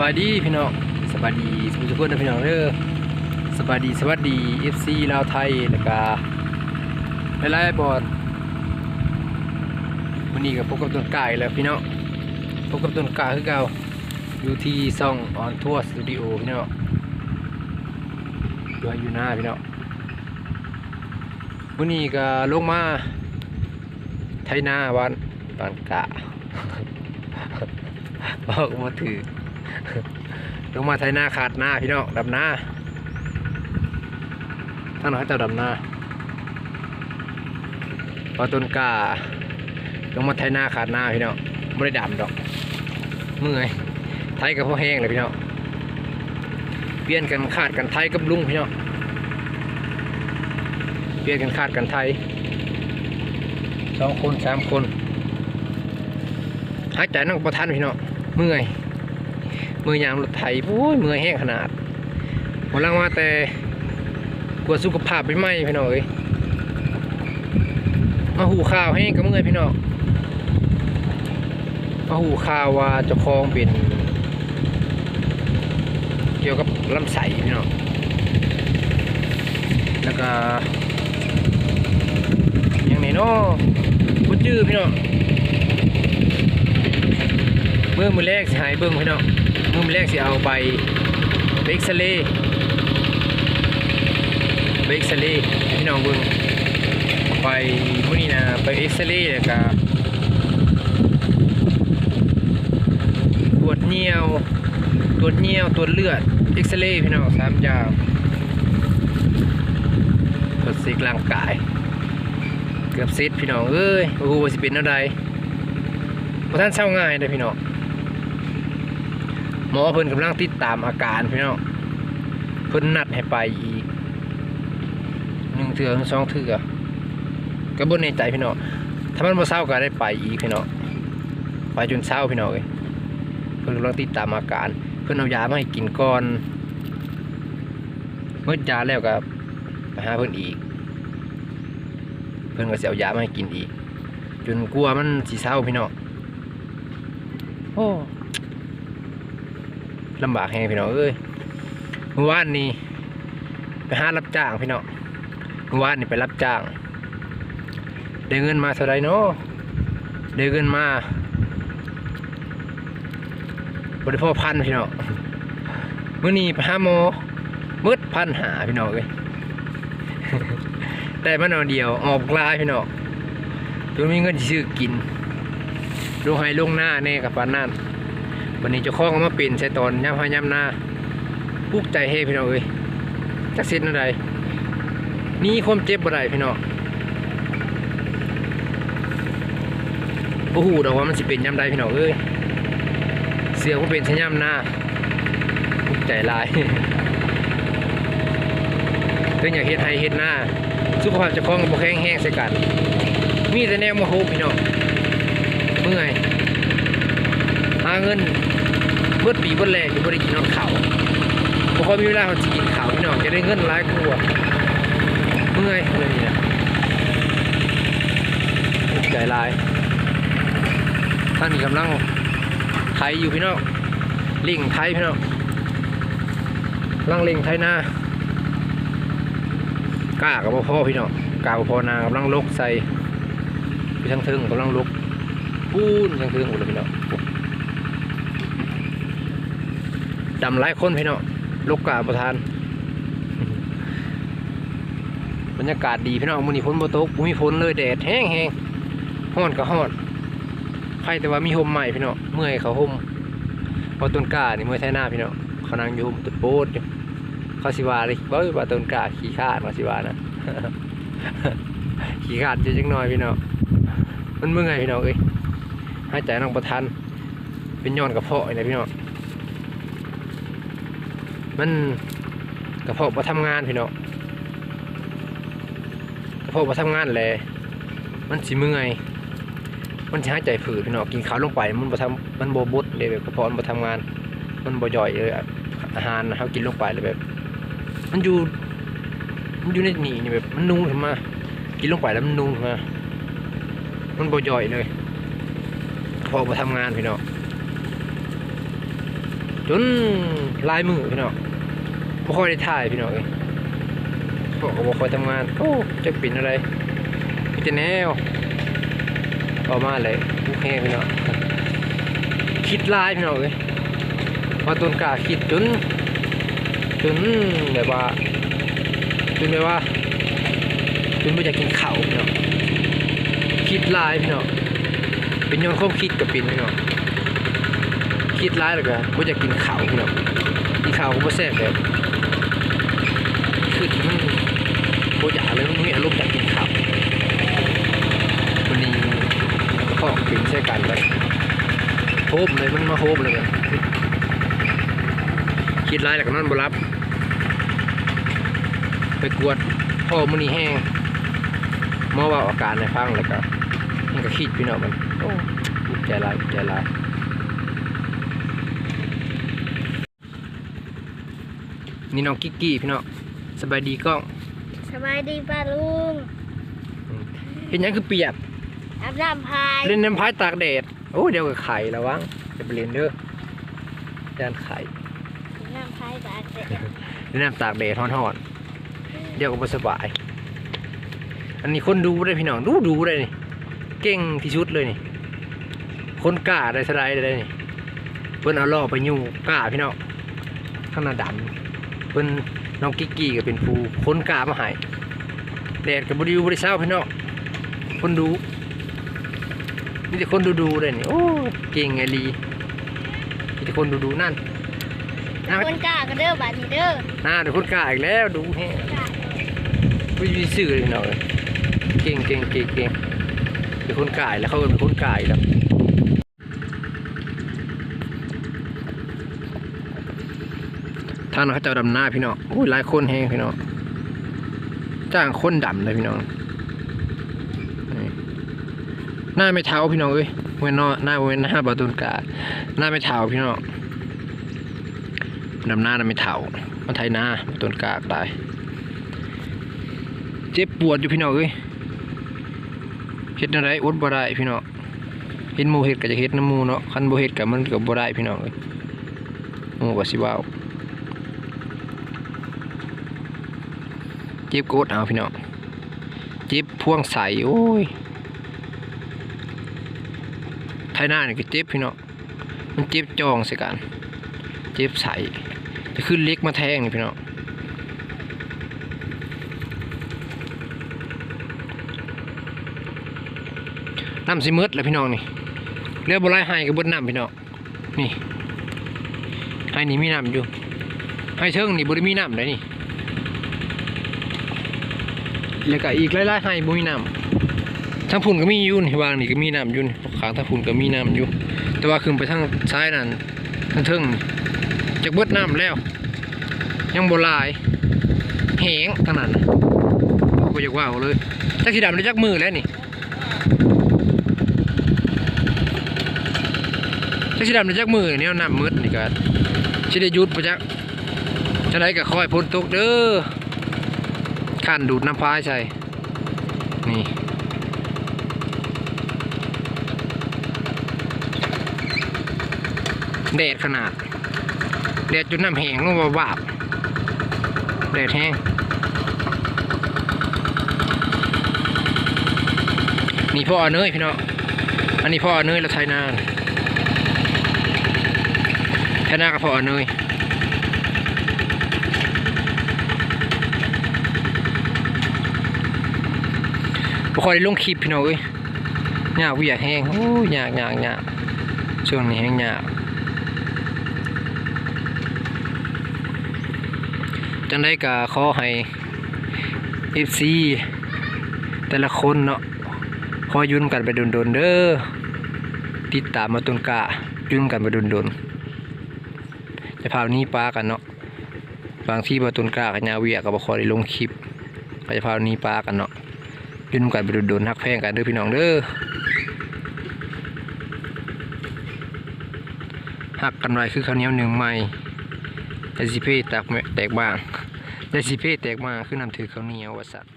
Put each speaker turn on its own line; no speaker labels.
บายดีพี่น้องสบายดีทุกคนนะพี่น้องเด้อสบายดีสวัสดี FC ลาวไทยแล้วก็หลายๆบอลวันนี้กับพบกับต้นกายแล้วพี่น้องพบกับต้นกายคือเก่าอยู่ที่ซ่องออนทัวร์สตูดิโอพี่น้องอยู่อยู่หน้าพี่น้องวันนี้ก็ลงมาไทยนาวันตอนกะบอกมาถือ ลงมาไทยหน้าขาดหน้าพี่น้องดำหน้าท่านน้อยจ้าดำหน้าพอต้นก้าลงมาไทยหน้าขาดหน้าพี่น้องไม่ได้ดำดอกเมื่อยไทยกับพ่อแห้งเลยพี่น้องเปลี่ยนกันขาดกันไทยกับลุงพี่น้องเปลี่ยนกันขาดกันไทยสองคนสามคนหายใจนั่งประทันพี่น้องเมื่อย มือยามรถไถโอ้ยมือแห้งขนาดหัวลังว่าแต่กลัวสุขภาพไปไหมพี่น้องเอ้ยมาหูข่าวให้งกับเมื่อยพี่น้องมาหูข่าวว่าจ้าของเป็นเกี่ยวกับลำไส้พี่น้องแล้วก็อยังไหนเนาะบุจื้อพี่น้องเมื่อมือแรกสิหายเบิ่งพี่น้อง มุมแรกสิเอาไปเอ็กซเรย์ไปเอ็กซเรย์ให้พี่น้องเบิ่งไปมื้อนี้นะไปเอ็กซเรย์แล้วก็ตรวจเหนียวตรวจเหนียวตรวจเลือดเอ็กซเรย์พี่น้องสามอย่างตรวจสิกร่างกาย เกือบเสร็จพี่น้องเอ้ยโอ้โหสิเป็นอะไรบ่ท่านเศร้าง่ายเด้อพี่น้อง หมอเพิ่นกำลังติดตามอาการพี่น้องเพิ่นนัดให้ไปอีกหนึ่งเถื่อหรือสองเถื่อก็บ่ในใจพี่น้องถ้ามันบ่เศร้าก็ได้ไปอีกพี่น้องไปจนเศร้าพี่น้องเอ้ยเพิ่นกำลังติดตามอาการ เพิ่นเอายามาให้กินก่อนเมื่อยาแล้วก็ไปหาเพิ่นอีก เพิ่นก็สิเอายามาให้กินอีก จนกลัวมันสิเศร้าพี่น้องโอ้ ลำบากแฮงพี่น้องเอ้ยเมื่อวานนี้ไปหารับจ้างพี่น้องเมื่อวานนี้ไปรับจ้าง ได้เงินมาเท่าไรเนาะได้เงินมาบริพ่อพันพี่น้องเมื่อนี้ไปหาหมมืดพันหาพี่น้องเอ้ยได้มานอยเดียวออกลายพี่น้องจนมีเงินซื้อกินลงให้ลงหน้าแน่กับปานนั่น วันนี้เจ้าของมาเป็นใส่ตอนย่ำพาย่ำหน้าปุกใจเฮพี่น้องเอ้ยจักเส้นอะไรนี่ความเจ็บอะไรพี่น้องโอ้โหดอกว่ามันสิเป็นย่ำใดพี่น้องเอ้ยเสือมันเป็นใส่ย่ำหน้าปุกใจลายเพิ่นอยากเฮ็ดให้เฮ็ดหน้าสุขภาพเจ้าของก็บ่แข็งแรงใส่กัน มีแต่แนวโมโหพี่น้องเมื่อย เงินเบิดปีเบิดแรกอยู่บ่ได้กินนอนเขาบ่ค่อยมีเวลาเขาสิกินข้าพี่น้องจะได้เงินหลายกว่าเมื่อยเลยนี่นะใจลายท่านกำลังไถอยู่พี่น้องเล่งไถพี่น้องกำลังเล่งไถหน้ากล้ากับบ่พอพี่น้องกล้าบ่พอนากำลังลกใส่พี่ทั้งเทึงกำลังลกปูนทั้งเทึงหมดเลยพี่น้อง ดำหลายคนพี่น้องลูกกาประทาน บรรยากาศดีพี่น้องมื้อนี้ฝนบ่ตกมีฝนเลยแดดแห้งแห้งฮ้อนก็ฮ้อนใครแต่ว่ามีห่มใหม่พี่น้องเมื่อยเขาห่มเพอต้นกานี่เมื่อยใช้หน้าพี่น้องเขานั่งอยู่ห่มต้นโพดอยู่เขาสิวาเลยบ่ว่าต้นกาขี้ขาดว่าสิวานะขี้ขาดจะจังน้อยพี่น้องมันเมื่อยพี่น้องเอ้ยหายใจน้องประทันเป็นย้อนกระเพาะนี่แหละพี่น้อง มันกระเพาะมาทำงานพี่เน้องกระเพาะมาทำงานแหละมันสิเมื่อยมันสิหายใจผืดพี่เน้องกินข้าวลงไปมันบ่ทำมันโบ่บดเลยแบบกระเพาะมันบ่ทำงาน มันบ่ย่อยเลยอาหารนะเขากินลงไปเลยแบบ มันอยู่มันอยู่ในนี่นี่แบบมันนุ่งขึ้นมา กินลงไปแล้วมันนุ่งขึ้นมามันบ่ย่อยเลยกระเพาะบ่ทำงานพี่เน้อง จนลายมือพี่น้องบ่ค่อยได้ถ่ายพี่น้องเอ้ยบอกก็บ่ค่อยทำงานโอ้จะเป็นอะไรมีแต่แนวออกมาเลยโอเคพี่น้องคิดลายพี่น้องเอ้ยพอต้นกาคิดจนจนแบบว่าจนแบบว่าจนไม่อยากกินข้าวพี่น้องคิดลายพี่น้องเป็นย้อนความคิดกับเป็นพี่น้อง คิดร้ายเลยกันว่าจะกินข้าวพี่น้องกินข้าวก็ไม่แซ่บเลยคือมันโคอยากเลยมันมีอารมณ์อยากกินข้าววันนี้ข้อปิ่นใช่กันเลยโฮมเลยมันมาโฮมเลย คิดร้ายแล้วก็นอนบรับ ไปกวดพ่อมันนี่แห้งหมอว่าอาการในฟังแล้วก็มันก็คิดพี่น้องมันโอ้ใจร้ายใจร้าย นี่น้องกิกกี้พี่น้องสบายดีกล้อง
สบายดีป้าลุง
เห็นหยังคือเปียก
อาบน้ำพาย
เล่นน้ำพายตากแดดโอ้เดี๋ยวกับไข่ระวังจะไปเล่นเด้อจานไข่
น้ำพายตากแดด
เล่นน้ำตากแดดฮ้อนๆเดี๋ยวก็บ่สบาย อันนี้คนดูได้พี่น้องดูดูได้นี่เก่งที่สุดเลยนี่คนกล้าได้สไลด์ได้นี่เพิ่นเอาล่อไปอยู่กล้าพี่น้องข้างหน้าดำ เพิ่นน้องกิกกี้ก็เป็นผู้คนกล้ามาใหายแดดกับบริวบริเศร้าพี่น้องคนดูนี่แต่คนดูดูเลยนี่โอ้เก่งไงลีมีแต่คนดูดูนั่นน่า
คนกล้าก็เด้อบาดนี้เด้อ
น่าเดี๋ยวคนกล้าอีกแล้วดูแฮะ
กล้า
วิธีสื่อเลยพี่น้องเอ้ยเก่งเก่งเก่งเก่งเป็นคนกล้าอีกแล้วเขาเป็นคนกล้าอีกแล้ว ท่านเขาเจะดำหน้าพี่น้องอุ้ยหลายคนแฮงพี่น้องจ้างคนดำเลยพี่น้องหน้าไม่เท้าพี่น้องเอ้ยเว้นนาหน้าเว้นหน้าบาตุนกาหน้าไม่เท้าพี่น้องดำหน้าน้าไม่เท้ามันไทยหน้าบาตุนกากได้เจ็บปวดอยู่พี่น้องเอ้ยเฮ็ดอะไรอดบ่ได้พี่น้องเฮ็ดมูเฮ็ดก็จะเฮ็ดน้ำมูเนาะคันบ่เฮ็ดก็มันก็บ่ได้พี่น้องเอ้ยหมู่ก็สิเว้า จ็บกดเอาพี่น้องเจ็บพ่วงใสโอ้ยไทยหน้านี่ก็เจ็บพี่น้องมันเจ็บจองส่กันเจ็บใสจะขึ้นเล็กมาแทงนี่พี่น้องน้ำสิมืดแล้วพี่น้องนี่เรือบ่ไล่ให้กับบนน้ำพี่น้องนี่ให้นี่มีน้ำอยู่ให้เชิงนี่บ่ได้มีน้ำเลยนี่ แล้วก็อีกหลายๆให้บ่มีน้ำทางพุ่นก็มียู่นวางนี่ก็มีน้ำยู่นขางทางพุ่นก็มีน้ำอยู่ แต่ว่าขึ้นไปทางซ้ายนั่นทางเทิงจากเบิดน้ำแล้ว ยังโบ่หลายแหงขนาดนั้นบ่อยากว่าเลยจักสิดำได้จักมือแล้วนี่ถ้าสิดำในจักมือเนี่ยน้ำมืดนี่ก็สิได้ยุดไปจักจะได้ก็คอยพ้นตกเด้อ ขันดูดน้ำพายใช่ นี่ แดดขนาด แดดจนน้ำแห้งลงมาบาบแดดแห้ง นี่พ่อเนยพี่น้องอันนี้พ่อเนยและไทยนานแค่หน้ากับพ่อเนยบ่ คอยลงคลิปพี่น้องเอ้ยยากเวียกแห้งโอ้ยยากยากยาช่วงนี้แห้งยาจังได้ก็ขอให้ FC แต่ละคนเนาะขอยุ่นกันไปโดนๆเด้อติดตามมาต้นกะยุ่นกันไปโดนๆจะพานี้ปลากันเนาะบางที่บาตุนกล้ากับยาเวียกับบคอได้ลงคลิปก็จะพานี้ปลากันเนาะ ยืนกันไปโดนๆฮักแพงกันเด้อพี่น้องเด้อหักกันไว้คือข้าวเหนียวหนึ่งใหม่แต่สิเพ่แตกแม่แตกบ้างแต่สิเพ่แตกมาคือน้ำถือข้าวเหนียววะสัตว์